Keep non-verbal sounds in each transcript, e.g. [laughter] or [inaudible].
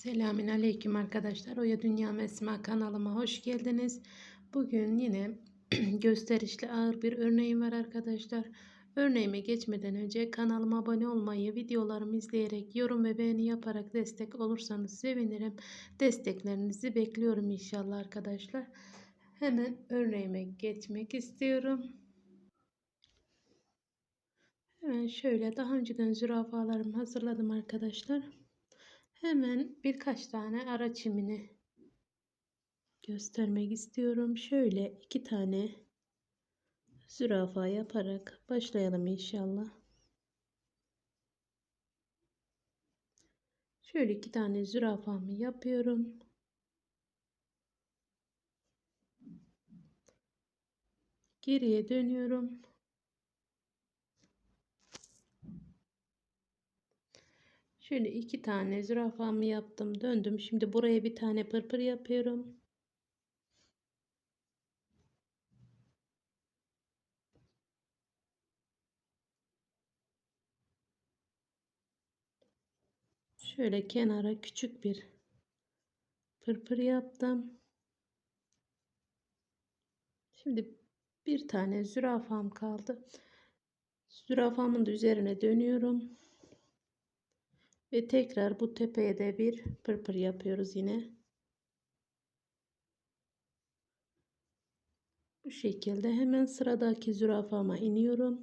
Selamün Aleyküm arkadaşlar. Oya Dünya Mesma kanalıma hoş geldiniz. Bugün yine [clears throat] gösterişli ağır bir örneğim var arkadaşlar. Örneğime geçmeden önce kanalıma abone olmayı, videolarımı izleyerek, yorum ve beğeni yaparak destek olursanız sevinirim. Desteklerinizi bekliyorum inşallah arkadaşlar. Hemen örneğime geçmek istiyorum. Hemen şöyle daha önceden zürafalarımı hazırladım arkadaşlar. Hemen birkaç tane ara çimini göstermek istiyorum. Şöyle iki tane zürafa yaparak başlayalım inşallah. Şöyle iki tane zürafamı yapıyorum. Geriye dönüyorum. Şöyle iki tane zürafamı yaptım. Döndüm. Şimdi buraya bir tane pırpır yapıyorum. Şöyle kenara küçük bir pırpır yaptım. Şimdi bir tane zürafam kaldı. Zürafamın da üzerine dönüyorum. Ve tekrar bu tepeye de bir pırpır yapıyoruz yine. Bu şekilde hemen sıradaki zürafama iniyorum.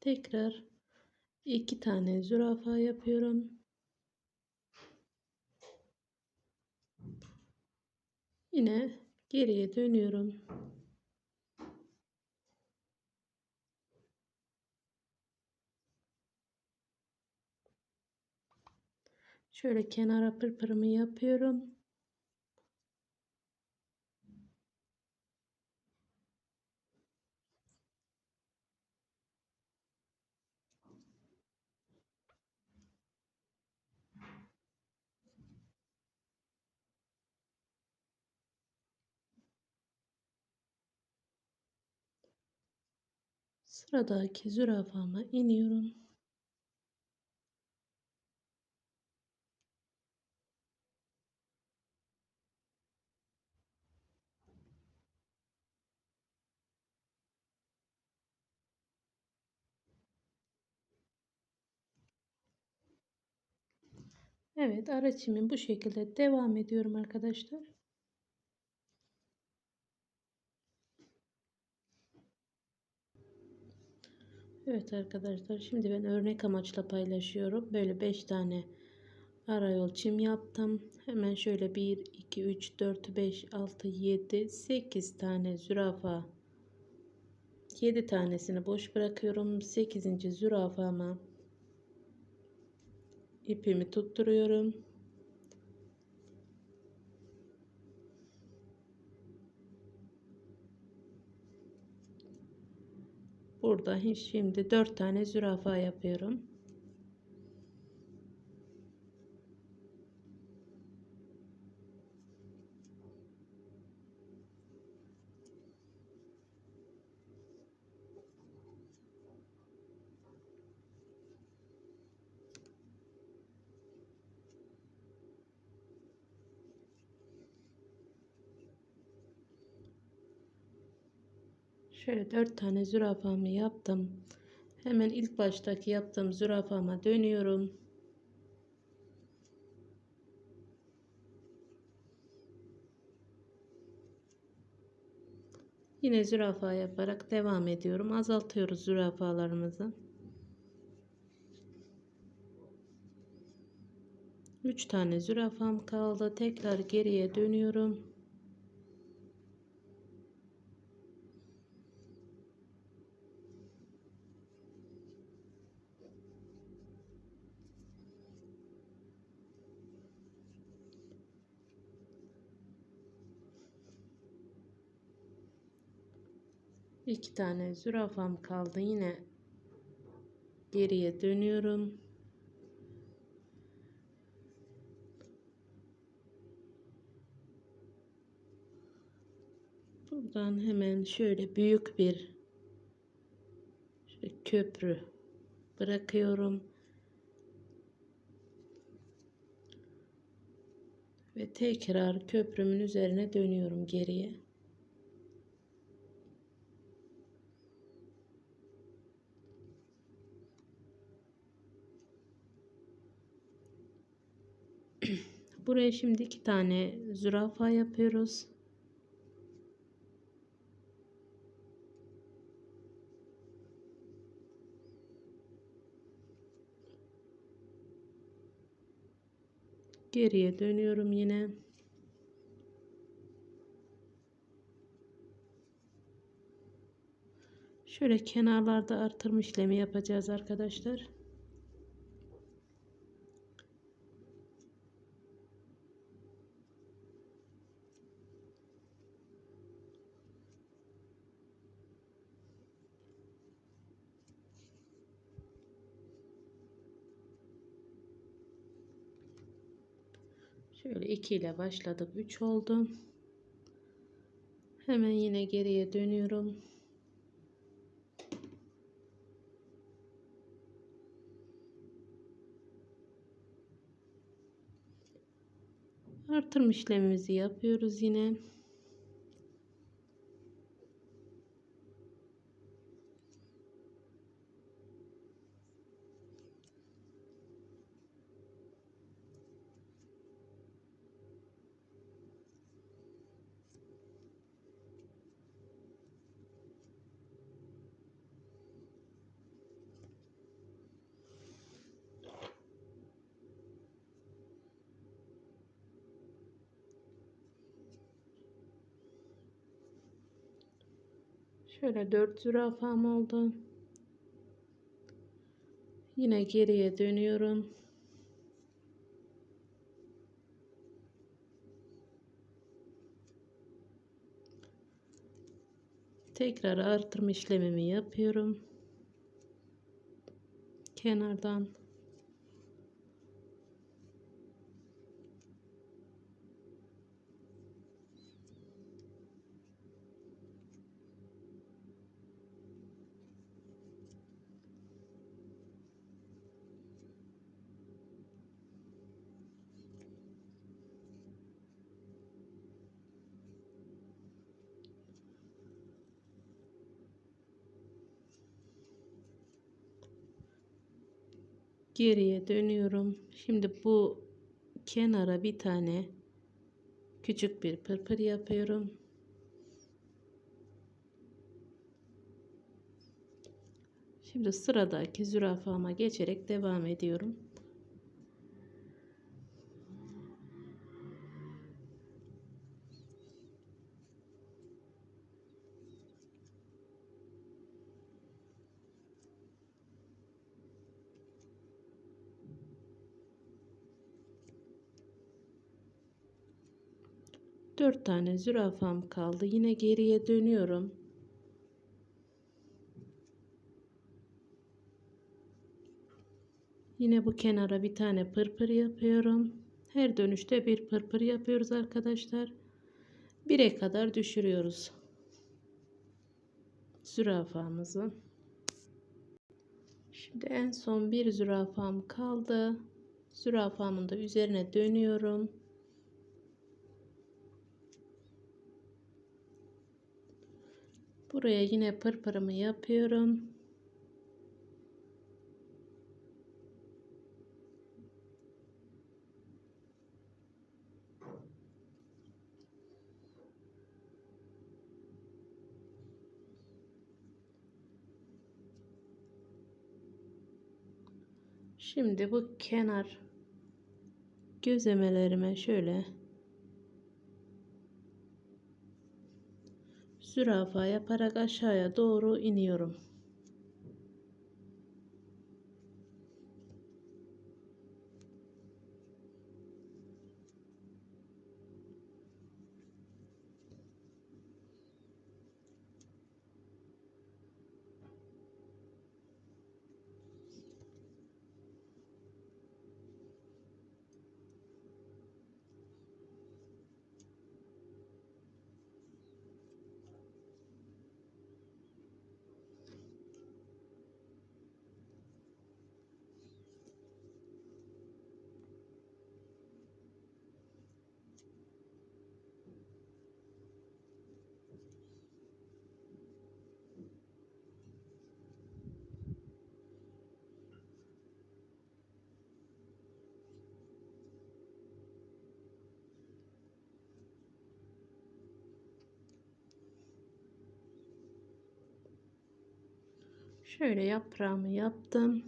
Tekrar iki tane zürafa yapıyorum. Yine geriye dönüyorum. Şöyle kenara pırpırımı yapıyorum. Sıradaki zürafama iniyorum. Evet araçımın bu şekilde devam ediyorum arkadaşlar. Evet arkadaşlar şimdi ben örnek amaçla paylaşıyorum. Böyle 5 tane arayol çim yaptım. Hemen şöyle 1, 2, 3, 4, 5, 6, 7, 8 tane zürafa 7 tanesini boş bırakıyorum. 8. zürafama ipimi tutturuyorum. Burada şimdi 4 tane zürafa yapıyorum. Şöyle dört tane zürafamı yaptım. Hemen ilk baştaki yaptığım zürafama dönüyorum. Yine zürafa yaparak devam ediyorum. Azaltıyoruz zürafalarımızı. 3 tane zürafam kaldı. Tekrar geriye dönüyorum. İki tane zürafam kaldı yine geriye dönüyorum buradan hemen şöyle büyük bir şöyle köprü bırakıyorum. Ve tekrar köprümün üzerine dönüyorum geriye. Buraya şimdi iki tane zürafa yapıyoruz. Geriye dönüyorum yine. Şöyle kenarlarda artırma işlemi yapacağız arkadaşlar. Şöyle 2 ile başladık. 3 oldu. Hemen yine geriye dönüyorum. Artırma işlemimizi yapıyoruz yine. Şöyle 4 zürafam oldu. Yine geriye dönüyorum. Tekrar artırma işlemimi yapıyorum. Kenardan geriye dönüyorum. Şimdi bu kenara bir tane küçük bir pırpır yapıyorum. Şimdi sıradaki zürafama geçerek devam ediyorum. Dört tane zürafam kaldı. Yine geriye dönüyorum. Yine bu kenara bir tane pırpır yapıyorum. Her dönüşte bir pırpır yapıyoruz arkadaşlar. Bire kadar düşürüyoruz. Zürafamızı. Şimdi en son bir zürafam kaldı. Zürafamın da üzerine dönüyorum. Buraya yine pırpırımı yapıyorum. Şimdi bu kenar gözlemelerime şöyle zürafa yaparak aşağıya doğru iniyorum. Şöyle yaprağımı yaptım.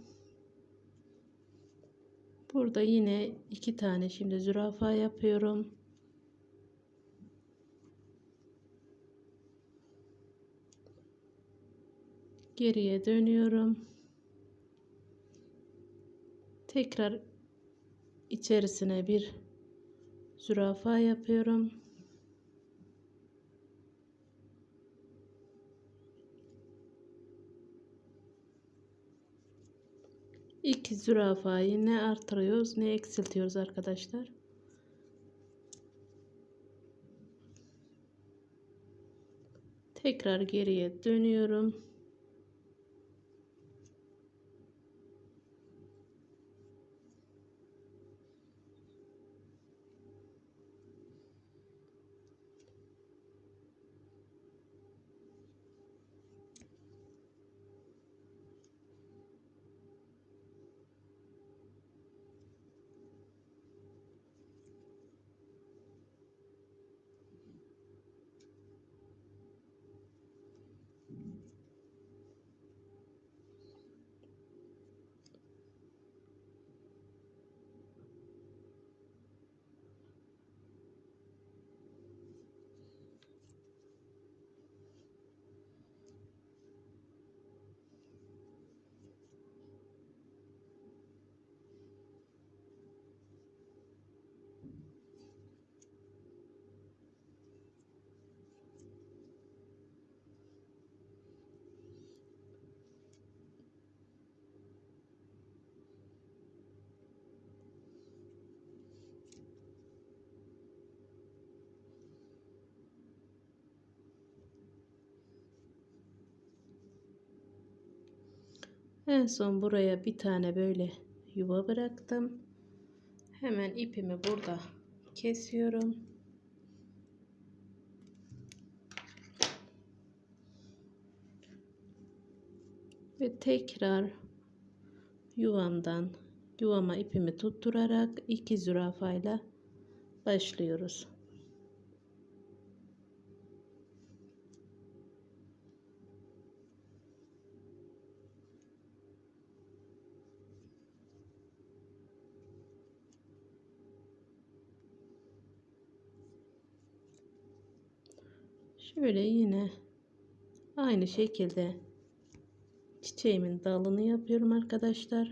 Burada yine iki tane şimdi zürafa yapıyorum. Geriye dönüyorum. Tekrar içerisine bir zürafa yapıyorum. İki zürafayı ne artırıyoruz ne eksiltiyoruz arkadaşlar. Tekrar geriye dönüyorum. En son buraya bir tane böyle yuva bıraktım. Hemen ipimi burada kesiyorum. Ve tekrar yuvamdan yuvama ipimi tutturarak iki zürafayla başlıyoruz. Şöyle yine aynı şekilde çiçeğimin dalını yapıyorum arkadaşlar.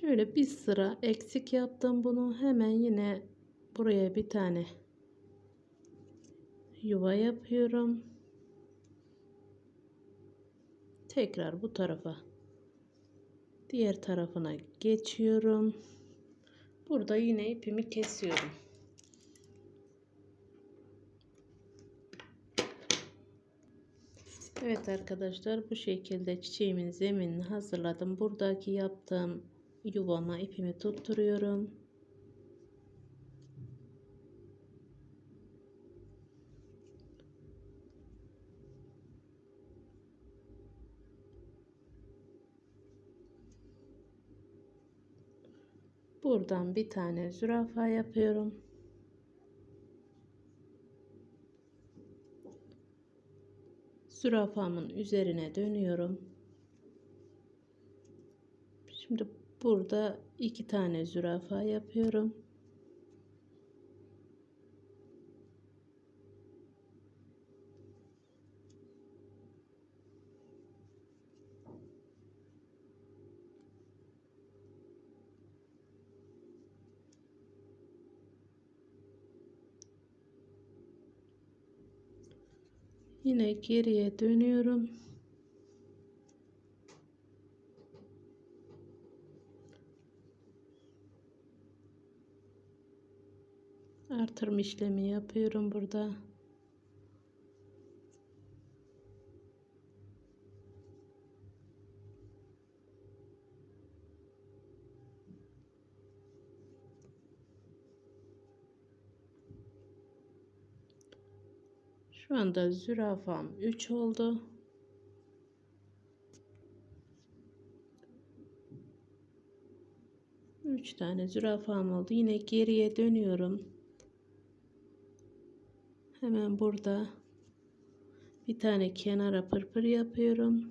Şöyle bir sıra eksik yaptım bunu. Hemen yine buraya bir tane yuva yapıyorum. Tekrar bu tarafa diğer tarafına geçiyorum. Burada yine ipimi kesiyorum. Evet arkadaşlar bu şekilde çiçeğimin zeminini hazırladım. Buradaki yaptığım yuvama ipimi tutturuyorum. Buradan bir tane zürafa yapıyorum. Zürafamın üzerine dönüyorum. Şimdi Burada iki tane zürafa yapıyorum. Yine geriye dönüyorum. Artırma işlemi yapıyorum burada. Şu anda zürafam 3 oldu. Üç tane zürafam oldu. Yine geriye dönüyorum. Hemen burada bir tane kenara pırpır yapıyorum.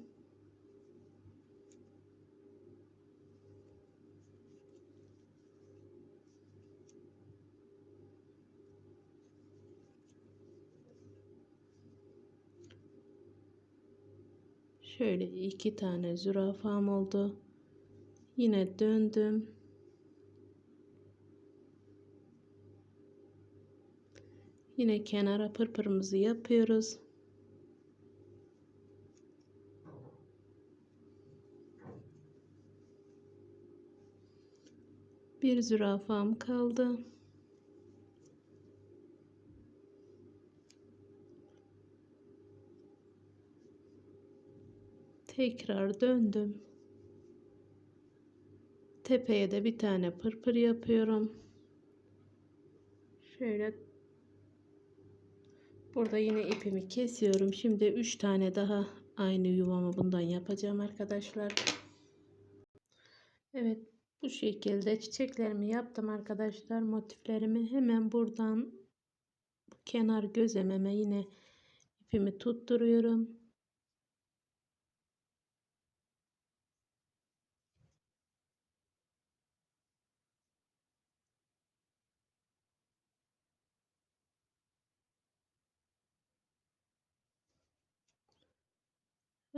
Şöyle iki tane zürafam oldu. Yine döndüm. Yine kenara pırpırımızı yapıyoruz. Bir zürafam kaldı. Tekrar döndüm. Tepeye de bir tane pırpır yapıyorum. Şöyle burada yine ipimi kesiyorum. Şimdi 3 tane daha aynı yuvamı bundan yapacağım arkadaşlar. Evet bu şekilde çiçeklerimi yaptım arkadaşlar. Motiflerimi hemen buradan kenar gözememe yine ipimi tutturuyorum.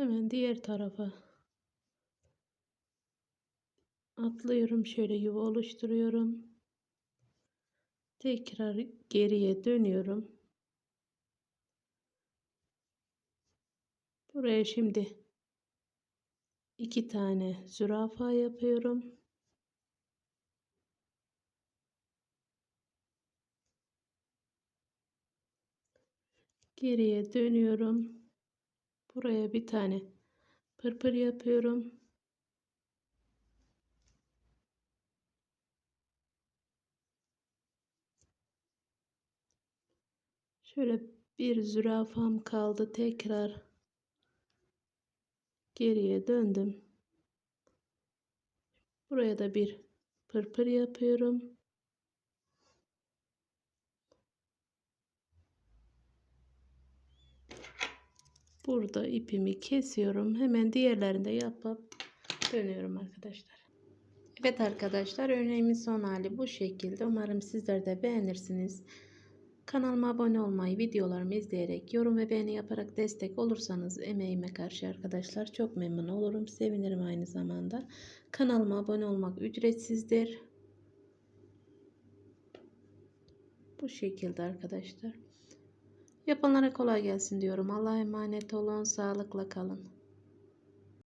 Hemen diğer tarafa atlıyorum. Şöyle yuva oluşturuyorum. Tekrar geriye dönüyorum. Buraya şimdi iki tane zürafa yapıyorum. Geriye dönüyorum. Buraya bir tane pırpır yapıyorum. Şöyle bir zürafam kaldı. Tekrar geriye döndüm. Buraya da bir pırpır yapıyorum. Burada ipimi kesiyorum. Hemen diğerlerini de yapıp dönüyorum arkadaşlar. Evet arkadaşlar örneğimin son hali bu şekilde. Umarım sizler de beğenirsiniz. Kanalıma abone olmayı, videolarımı izleyerek, yorum ve beğeni yaparak destek olursanız emeğime karşı arkadaşlar çok memnun olurum. Sevinirim aynı zamanda. Kanalıma abone olmak ücretsizdir. Bu şekilde arkadaşlar. Yapanlara kolay gelsin diyorum. Allah'a emanet olun. Sağlıkla kalın.